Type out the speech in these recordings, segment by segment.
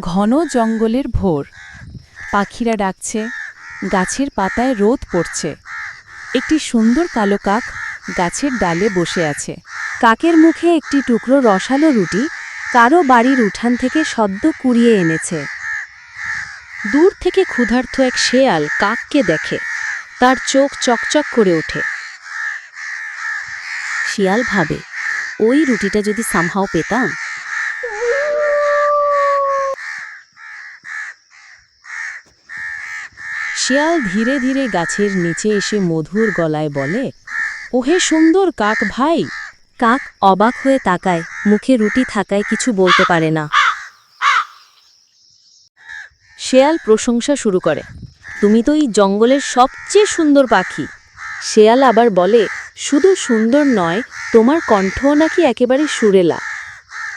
ঘন জঙ্গলের ভোর। পাখিরা ডাকছে, গাছের পাতায় রোদ পড়ছে। একটি সুন্দর কালো কাক গাছের ডালে বসে আছে। কাকের মুখে একটি টুকরো রসালো রুটি কারও বাড়ির উঠান থেকে সদ্য কুড়িয়ে এনেছে। দূর থেকে ক্ষুধার্ত এক শেয়াল কাককে দেখে। তার চোখ চকচক করে ওঠে। শিয়াল ভাবে, ওই রুটিটা যদি সামহাও পেতাম শিয়াল ধীরে ধীরে গাছের নিচে এসে মধুর গলায় বলে, ওহে সুন্দর কাক ভাই! কাক অবাক হয়ে তাকায়, মুখে রুটি থাকায় কিছু বলতে পারে না। শেয়াল প্রশংসা শুরু করে, তুমি তো এই জঙ্গলের সবচেয়ে সুন্দর পাখি। শেয়াল আবার বলে, শুধু সুন্দর নয়, তোমার কণ্ঠও নাকি একেবারে সুরেলা।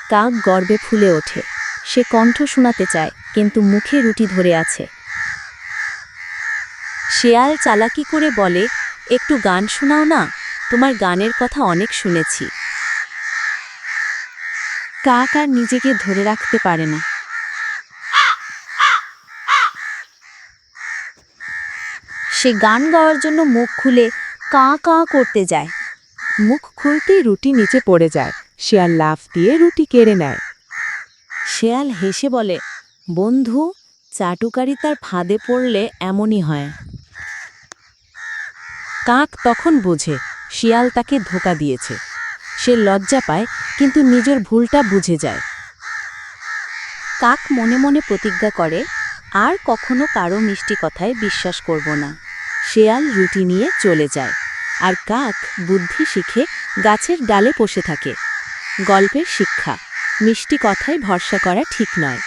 কাক গর্বে ফুলে ওঠে, সে কণ্ঠ শোনাতে চায়, কিন্তু মুখে রুটি ধরে আছে। শেয়াল চালাকি করে বলে, একটু গান শোনাও না, তোমার গানের কথা অনেক শুনেছি। কাক আর নিজেকে ধরে রাখতে পারে না। সে গান গাওয়ার জন্য মুখ খুলে কাঁ কা করতে যায়। মুখ খুলতেই রুটি নিচে পড়ে যায়। শিয়াল লাফ দিয়ে রুটি কেড়ে নেয়। শেয়াল হেসে বলে, বন্ধু, চাটুকারি তার ফাঁদে পড়লে এমনই হয়। কাক তখন বোঝে, শিয়াল তাকে ধোকা দিয়েছে। সে লজ্জা পায়, কিন্তু নিজের ভুলটা বুঝে যায়। কাক মনে মনে প্রতিজ্ঞা করে, আর কখনো কারও মিষ্টি কথায় বিশ্বাস করব না। শেয়াল রুটি নিয়ে চলে যায়। আর কাক বুদ্ধি শিখে গাছের ডালে বসে থাকে। গল্পের শিক্ষা, মিষ্টি কথায় ভরসা করা ঠিক নয়।